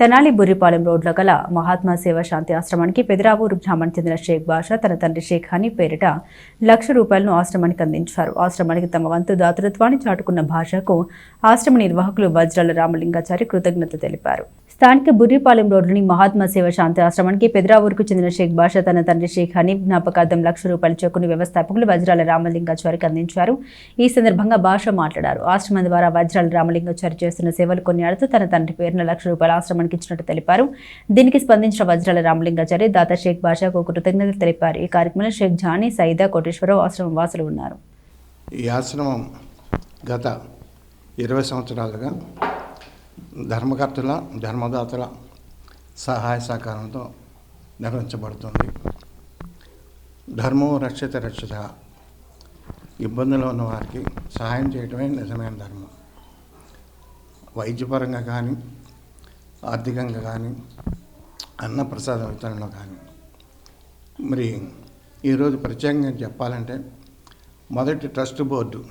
తెనాలి బుర్రిపాలెం రోడ్లో గల మహాత్మా సేవా శాంతి ఆశ్రమానికి పెదరావూరు గ్రామానికి చెందిన షేక్ బాషా తన తండ్రి షేక్ హనీ పేరిట లక్ష రూపాయలను ఆశ్రమానికి అందించారు. ఆశ్రమానికి తమ వంతు దాతృత్వాన్ని చాటుకున్న భాషకు ఆశ్రమ నిర్వాహకులు వజ్రాల రామలింగాచారి కృతజ్ఞత తెలిపారు. స్థానిక బుర్రిపాలెం రోడ్లోని మహాత్మా సేవ శాంతి ఆశ్రమానికి పెదరావూరుకు చెందిన షేక్ బాషా తన తండ్రి షేక్ హనీఫ్ జ్ఞాపకార్థం లక్ష రూపాయల చెక్కును వ్యవస్థాపకులు వజ్రాల రామలింగాచారికి అందించారు. ఈ సందర్భంగా భాష మాట్లాడారు. ఆశ్రమం ద్వారా వజ్రాల రామలింగాచారి చేస్తున్న సేవలు కొనియాడుతూ తన తండ్రి పేరున లక్ష రూపాయల ఆశ్రమానికి ఇచ్చినట్టు తెలిపారు. దీనికి స్పందించిన వజ్రాల రామలింగాచారి దాత షేక్ బాషాకు కృతజ్ఞతలు తెలిపారు. ఈ కార్యక్రమంలో షేక్ జానీ సైదా కోటేశ్వరరావు ఆశ్రమం వాసులు ఉన్నారు. ఈ ఆశ్రమం గత ఇరవై సంవత్సరాలుగా ధర్మకర్తల ధర్మదాతల సహాయ సహకారంతో నిర్వహించబడుతుంది. ధర్మం రక్షిత రక్షిత. ఇబ్బందులు ఉన్న వారికి సహాయం చేయటమే నిజమైన ధర్మం. వైద్యపరంగా కానీ ఆర్థికంగా కానీ అన్నప్రసాద వితరణలో కానీ. మరి ఈరోజు ప్రత్యేకంగా చెప్పాలంటే మొదటి ట్రస్ట్ బోర్డు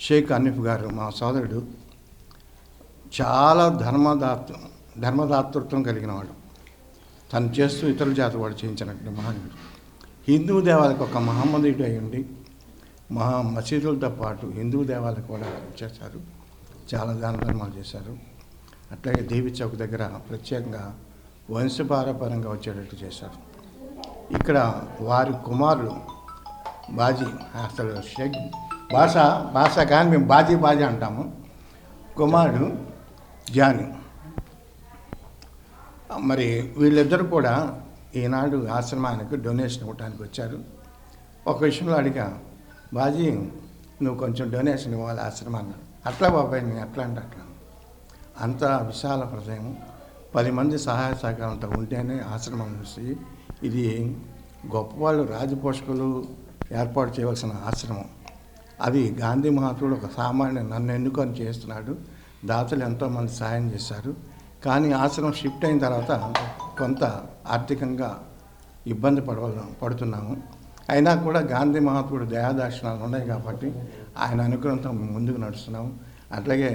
షేక్ హనీఫ్ గారు మా సోదరుడు చాలా ధర్మదాత ధర్మదాతృత్వం కలిగిన వాడు. తను చేస్తూ ఇతరుల జాతి వాడు చేయించినట్టు మహానుడు హిందూ దేవాలకు ఒక మహమ్మదీయుడు అయ్యండి మహా మసీదులతో పాటు హిందూ దేవాలకు కూడా చేశారు. చాలా దాన ధర్మాలు చేశారు. అట్లాగే దేవి చౌక్ దగ్గర ప్రత్యేకంగా వంశపారపరంగా వచ్చేటట్టు చేశారు. ఇక్కడ వారి కుమారుడు బాజీ అసలు షేక్ భాష భాష కానీ మేము బాజీ బాజీ అంటాము. కుమారుడు జాని. మరి వీళ్ళిద్దరు కూడా ఈనాడు ఆశ్రమానికి డొనేషన్ ఇవ్వడానికి వచ్చారు. ఒక విషయంలో అడిగా బాజీ నువ్వు కొంచెం డొనేషన్ ఇవ్వాలి ఆశ్రమాన్ని అట్లా బాబాయ్ నేను ఎట్లా అంటే అట్లా. అంత విశాల హృదయం పది మంది సహాయ సహకారంతో ఉంటేనే ఆశ్రమం చూసి ఇది గొప్పవాళ్ళు రాజపోషకులు ఏర్పాటు చేయవలసిన ఆశ్రమం. అది గాంధీ మహాత్ముడు ఒక సామాన్య నన్ను ఎన్నుకొని చేస్తున్నాడు. దాతలు ఎంతోమంది సహాయం చేశారు. కానీ ఆశ్రమం షిఫ్ట్ అయిన తర్వాత కొంత ఆర్థికంగా ఇబ్బంది పడవ పడుతున్నాము. అయినా కూడా గాంధీ మహాత్ముడు దయాదాక్షిణాలు ఉన్నాయి కాబట్టి ఆయన అనుగ్రహంతో మేము ముందుకు నడుస్తున్నాము. అట్లాగే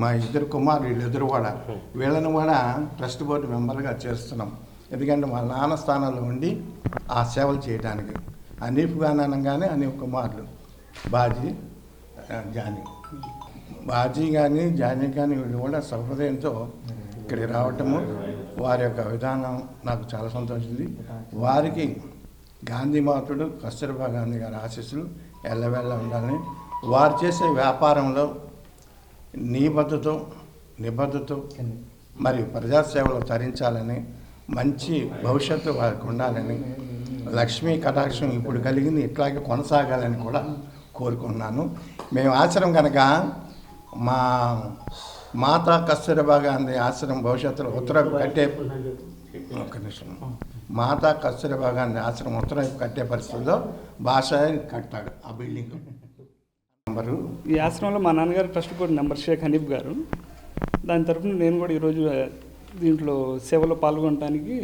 మా ఇద్దరు కుమారులు వీళ్ళిద్దరు కూడా వీళ్ళని కూడా ట్రస్ట్ బోర్డు మెంబర్గా చేస్తున్నాం. ఎందుకంటే మా నాన్న స్థానంలో ఉండి ఆ సేవలు చేయడానికి అనీఫ్ గాని అనగానే అనీఫ్ కుమారులు బాజీ జానీ. బాజీ కానీ జానీ కానీ వీళ్ళు కూడా సహృదయంతో ఇక్కడికి రావటము వారి యొక్క విధానం నాకు చాలా సంతోషింది వారికి గాంధీ మాతుడు కస్తూర్బా గాంధీ గారి ఆశీస్సులు ఎల్లవెల్ల ఉండాలని వారు చేసే వ్యాపారంలో నిబద్ధతో నిబద్ధతో మరియు ప్రజాసేవలో తరించాలని మంచి భవిష్యత్తు వారికి ఉండాలని లక్ష్మీ కటాక్షం ఇప్పుడు కలిగింది ఇట్లాగే కొనసాగాలని కూడా కోరుకున్నాను మేము ఆశ్రమం కనుక మా మాతా కస్తూరబా గాంధీ ఆశ్రమం భవిష్యత్తులో ఉత్తరపు కట్టే ఒక నిమిషం. మాతా కస్తూరబా గాంధీ ఆశ్రమం ఉత్తరపు కట్టే పరిస్థితుల్లో భాష కట్టాడు ఆ బిల్డింగ్. నెంబరు. ఈ ఆశ్రమంలో మా నాన్నగారు trust board number Sheikh Hanif గారు. దాని తరఫున నేను కూడా ఈరోజు దీంట్లో సేవలో పాల్గొనడానికి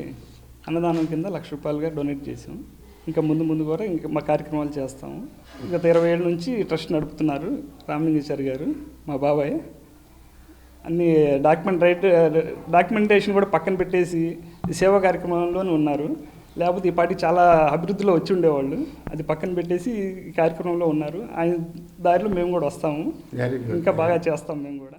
అన్నదానం కింద లక్ష రూపాయలుగా డొనేట్ చేసాం ఇంకా ముందు ముందు కూడా ఇంకా మా కార్యక్రమాలు చేస్తాము. గత ఇరవై ఏళ్ళ నుంచి ట్రస్ట్ నడుపుతున్నారు రామలింగేశ్వరి గారు మా బాబాయ్. అన్ని డాక్యుమెంట్ రైట్ డాక్యుమెంటేషన్ కూడా పక్కన పెట్టేసి సేవా కార్యక్రమంలోనే ఉన్నారు. లేకపోతే ఈ పార్టీ చాలా అభివృద్ధిలో వచ్చి ఉండేవాళ్ళు. అది పక్కన పెట్టేసి ఈ కార్యక్రమంలో ఉన్నారు. ఆయన దారిలో మేము కూడా వస్తాము. ఇంకా బాగా చేస్తాం మేము కూడా.